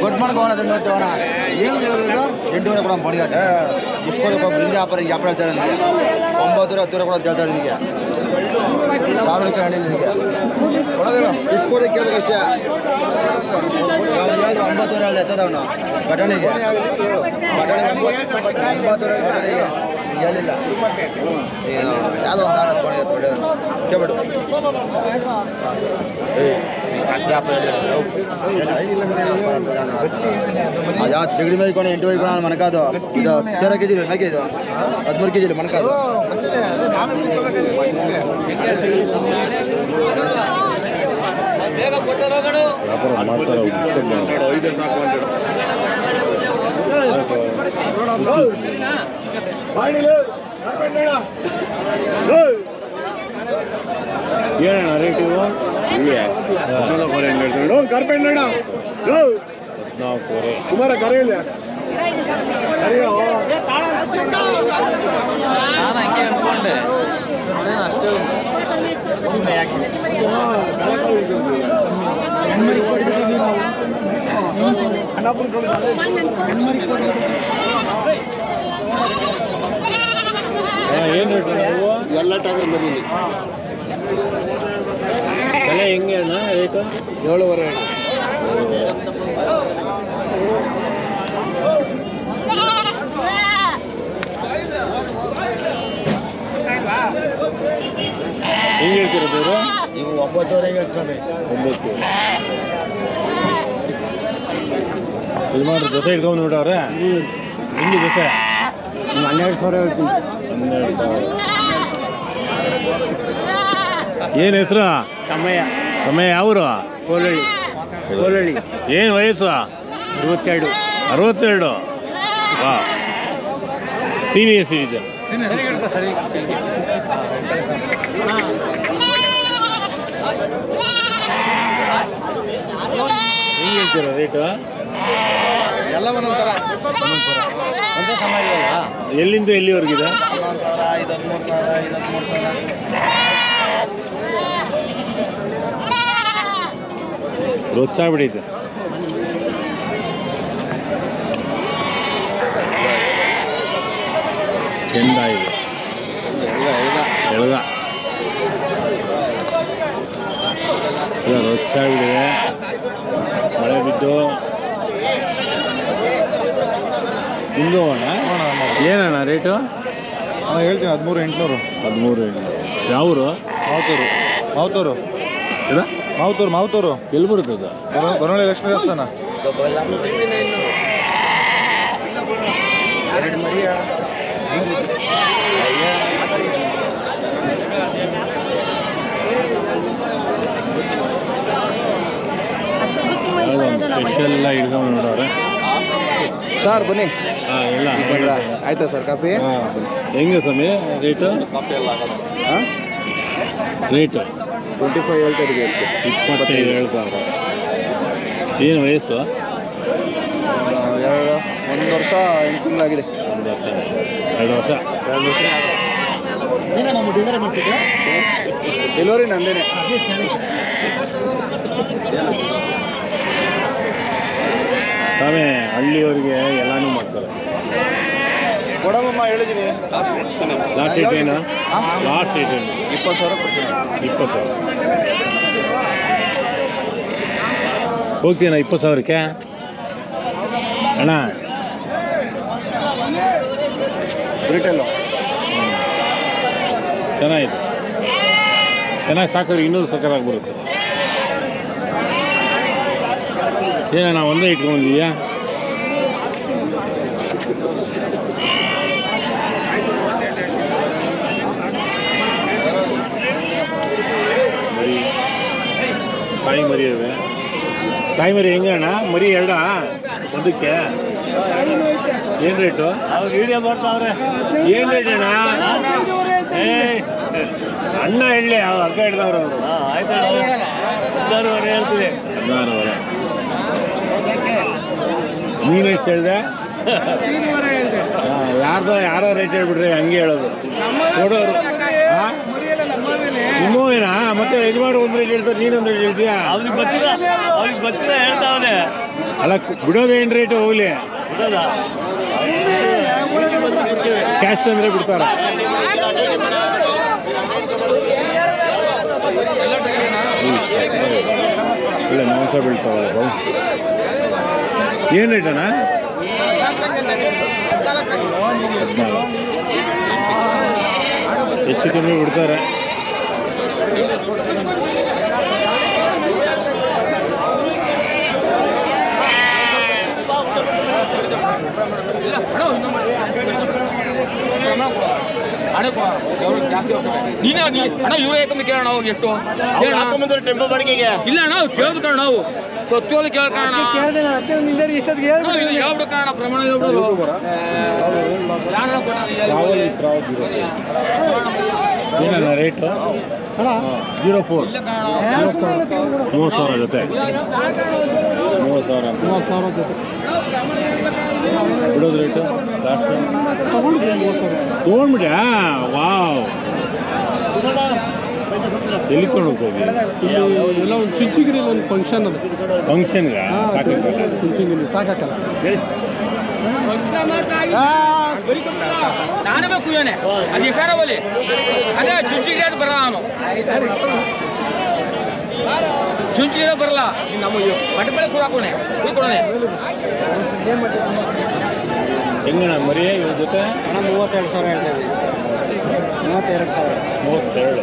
ದೊಡ್ಡ ಮಾಡ್ಕೋಣ ಅದನ್ನ ನೋಡ್ತೇವಣ ಏನು ಎಂಟೂವರೆ ಕೊಡ ಬಡಿಗಾಟ ಇಸ್ಕೊಂಡು ಹಿಂಗೆ ವ್ಯಾಪಾರ ಹಿಂಗೆ ವ್ಯಾಪಾರ ಒಂಬತ್ತು ಹತ್ತು ರೂಪಾಯಿ ಕೊಡೋದು ಹೇಳ್ತಾರೆ ನಿನಗೆ. ಸಾವಿರ ರೂಪಾಯಿ ಹಳ್ಳಿ ನಿನಗೆ. ಇಸ್ಕೊಡಿ ಕೇಳಿದ್ರೆ ಅಷ್ಟೇ. ಅವ್ನು ಹೇಳಿದ್ರೆ ಒಂಬತ್ತುವರೆ ಹೇಳ್ದೆ ಎತ್ತದ ಅವನು ಬಟಾಣಿಗೆ ಬಟಾಣಿ ಒಂಬತ್ತು ಒಂಬತ್ತುವರೆ ಬಟಾಣಿಗೆ. ಹೇಳಿಲ್ಲ. ಯಾವುದೋ ಒಂದು ತೊಗೊಂಡು ಒಳ್ಳೆಯದು ಕೇಳ್ಬಿಡು. ಯಾವ ತಿಗಡಿ ಮೇಯ್ಕೊಂಡು ಎಂಟೂವರೆ ಕೊಡ ಮನಕಾದು ಇದು ತೆರ ಕೆ ಜಿ ಮೇಕೆ ಇದು? ಹದಿಮೂರು ಕೆ ಜಿ ಮನಕಾದು ಮಾಡ್ತಾರೆ ಏನಣ್ಣ ರೇಟ್ ಇವು ಕಾರ್ಪೆಂಡ್ ಹದಿನಾಲ್ಕೂವರೆ ಕುಮಾರ ಕರೆಯಿಲ್ಲ ನಾನು ಹಂಗೆ ಅನ್ಕೊಂಡೆ ಅಷ್ಟು ನೀವು ಎಲ್ಲ ಟಾಗರ್ ಮರಿ ಎಲ್ಲ ಹೆಂಗೆ ಅಣ್ಣ ರೇಟು ಏಳುವರೆ ಹೆಂಗೆ ಹೇಳ್ತೀರ ದೇವರು? ಇವು ಒಂಬತ್ತುವರೆ ಹೇಳ್ತಾರೆ ಒಂಬತ್ತು. ಇದು ಮಾಡ್ರಿ ಜೊತೆ ಇಟ್ಕೊಂಡು ನೋಡವ್ರೆ ಇಲ್ಲಿ ಜೊತೆ ಹನ್ನೆರಡು ಸಾವಿರ ಹೇಳ್ತೀನಿ. ಹನ್ನೆರಡು ಸಾವಿರ ಏನು ಹೆಸರು? ತಮ್ಮಯ್ಯ. ಸಮಯ ಅವರು ಕೋಲಳ್ಳಿ. ಕೋಲಳ್ಳಿ. ಏನು ವಯಸ್ಸು? ಅರವತ್ತೆರಡು. ಅರವತ್ತೆರಡು. ವಾ. ಸೀನಿಯರ್ ಸಿಟಿಜನ್ ಹೆಂಗೆ ಹೇಳ್ತೀರ ರೇಟು? ಎಲ್ಲ ಒಂದೊಂಥರ ಒಂದೇ ಸಮ ಇದೆಯಲ್ಲ ಎಲ್ಲಿಂದ ಎಲ್ಲಿವರೆಗಿದೆ? ಹನ್ನೊಂದು ಸಾವಿರ ಐದು ಹದಿಮೂರು ಸಾವಿರ ಐದು ಹದಿಮೂರು ಸಾವಿರ ರೊಚ್ಚಾಗ್ಬಿಡೈತೆ ಚೆಂದ ಇದೆ ಎಳ್ಗ ಇಲ್ಲ ರೊಚ್ಚಾಗ್ಬಿಟ್ಟಿದೆ. ಮಳೆ ಬಿದ್ದು. ನಿಂದು ಅಣ್ಣ. ಏನಣ್ಣ ರೇಟು? ಹಾಂ ಹೇಳ್ತೀನಿ ಹದಿಮೂರು ಎಂಟುನೂರು. ಹದಿಮೂರು ಎಂಟು ಯಾವರು? ಮಾವತೂರು. ಮಾವತೂರು. ಇಲ್ಲ ಮಾವತೂರು ಮಾವತೂರು. ಎಲ್ಲಿ ಬರ್ತದ ಗೊನಳ್ಳಿ ಲಕ್ಷ್ಮೀ ದೇವಸ್ಥಾನ. ಸ್ಪೆಷಲ್ ಎಲ್ಲ ಹಿಡ್ಕೊಂಡು ನೋಡೋರೆ ಸರ್ ಬನ್ನಿ. ಹಾಂ ಎಲ್ಲ ಆಯ್ತಾ ಸರ್ ಕಾಪಿ? ಹಾಂ ಹೆಂಗೆ ಸ್ವಾಮಿ ರೇಟು ಹಾಂ? ರೇಟು ಟ್ವೆಂಟಿ ಫೈವ್ ಹೇಳ್ತಾ ಇದ್ದೀವಿ ಇಪ್ಪತ್ತೈದು ಹೇಳ್ತಾರೆ ಏನು ವಯಸ್ಸು? ಎರಡು ಒಂದು ವರ್ಷ ಎಂಟು ತಿಂಗಳಾಗಿದೆ. ಒಂದು ವರ್ಷ. ಎರಡು ವರ್ಷ? ಎರಡು ವರ್ಷ. ಡಿಲಿವರಿ ಮಾಡ್ತಿದ್ದೆ ಡೆಲಿವರಿ ನಂದೇನೆ. ತಾವೇ ಹಳ್ಳಿಯವ್ರಿಗೆ ಹೇಳಿದ್ದೀನಿ ಲಾಸ್ಟ್ ಡೇಟ್ ಏನಾ? ಲಾಸ್ಟ್ ಡೇಟ್ ಏನು? ಇಪ್ಪತ್ತು ಸಾವಿರ ಕೊಡ್ತೀನಿ. ಇಪ್ಪತ್ತು ಸಾವಿರ. ಹೋಗ್ತೀನ ಇಪ್ಪತ್ತು ಸಾವಿರಕ್ಕೆ? ಅಣ್ಣ. ರಿಟೇಲು ಚೆನ್ನಾಗಿದೆ. ಚೆನ್ನಾಗಿ ಸಾಕಿದ್ರೆ ಇನ್ನೂ ಸಕ್ಕರಾಗಿ ಬರುತ್ತೆ ಏನಣ್ಣ ಒಂದೇ ಇಟ್ಕೊಂಡಿದ್ಯಾ ಮರಿ ತಾಯಿ ಮರಿ ಇವೆ ತಾಯಿ ಹೆಂಗ ಅಣ್ಣ? ಮರಿ ಎರಡ ಅದಕ್ಕೆ ಏನು ರೇಟು ವಿಡಿಯೋ ಬರ್ತಾವ್ರೆ ಏನು ರೇಟ್ ಅಣ್ಣ? ಏ, ಅಣ್ಣ ಹೇಳಿ ಅವ್ರು ಅರ್ಥ ಹಿಡ್ದವ್ರು ಅವರು. ಹದಿನಾರುವರೆ ಹೇಳ್ತೀವಿ. ಹದಿನಾರುವರೆ. ನೀನು ಎಷ್ಟು ಹೇಳಿದೆ? ಯಾರ್ದೋ ಯಾರೋ ರೇಟ್ ಹೇಳ್ಬಿಡ್ರಿ ಹಂಗೆ ಹೇಳೋದು. ಕೊಡೋರು ಏನಾ? ಮತ್ತೆ ಯಜಮಾನ ಒಂದು ರೇಟ್ ಹೇಳ್ತಾರೆ ನೀನು ಒಂದ್ ರೇಟ್ ಹೇಳ್ತೀಯಾ? ಅವ್ರಿಗೆ ಗೊತ್ತಿಲ್ಲ ಅವ್ರಿಗೆ ಗೊತ್ತಿಲ್ಲ ಹೇಳ್ತಾವನೆ ಅಲ್ಲ ಕು- ಬಿಡೋದು ಏನು ರೇಟು ಹೋಗ್ಲಿ? ಕ್ಯಾಶ್ ತಂದ್ರೆ ಬಿಡ್ತಾರ. ಇಲ್ಲ ಮಾಂಸ ಬೀಳ್ತಾವಲ್ಲ ಅವು. ಏನ್ ರೇಟ್ ಅಣ್ಣ? ಹದಿನಾಲ್ಕು ಹೆಚ್ಚು ಕಮ್ಮಿ ಬಿಡ್ತಾರೆ. porque ನೀನೇ ನೀ- ಅಣ್ಣ ಇವರೇ ಯಾಕಂದ್ರೆ ಕೇಳೋಣ ಅವ್ರು ಎಷ್ಟು? ಹೇಳಣ್ಣ. ಟೆಂಪೋ ಬಾಡಿಗೆಗೆ. ಇಲ್ಲ ಅಣ್ಣ ಅವ್ರು ಕಾರಣ ನಾವು ಕೇಳ ಕಾರಣ ಹೇಳ್ಬಿಡು ಕಾರಣ ಪ್ರಮಾಣ ಹೇಳ್ಬಿಡು ಯಾರು ಏನಣ್ಣ ರೇಟು ಜೀರೋ ಫೋರ್ ಮೂವತ್ತು ಸಾವಿರ ಜೊತೆ. ಮೂವತ್ತು ಸಾವಿರ ಅಂತ ಬಿಡೋದು ರೇಟು ತೊಗೊಂಡ್ಬಿಟ್ಯಾ? ವಾವ್. ಎಲ್ಲಿ ಕೊಂಡು ಹೋಗ್ತಾ ಇದೀಯ ಎಲ್ಲ ಒಂದು ಚುಂಚಿಗಿರಿ ಒಂದು ಫಂಕ್ಷನ್ ಅದ. ಫಂಕ್ಷನ್ ಸಾಕಾಗಲ್ಲ ಚುಂಚಿಗಿರಿ ಸಾಕಾಕಲ್ಲ. ನಾನೇ ಬೇಕು ಅದು ಎಷ್ಟಾರ ಬಲಿ ಅದೇ ಚುಂಚಿಗಿರಿ ಅದು ಬರಲ್ಲ ನಾನು ಚುಂಚಿಗೆ ಬರಲ್ಲ. ನಮ್ಮ ಬಟ್ಟೆ ಬೆಳೆ ಕೂಡ ಹಾಕೋಣೆ. ಹೆಂಗಣ್ಣ ಮರಿ ಇವ್ರ ಜೊತೆ? ಹಣ ಮೂವತ್ತೆರಡು ಸಾವಿರ ಹೇಳ್ತಾ ಇದ್ದೀವಿ ಮೂವತ್ತೆರಡು ಸಾವಿರ. ಮೂವತ್ತೆರಡು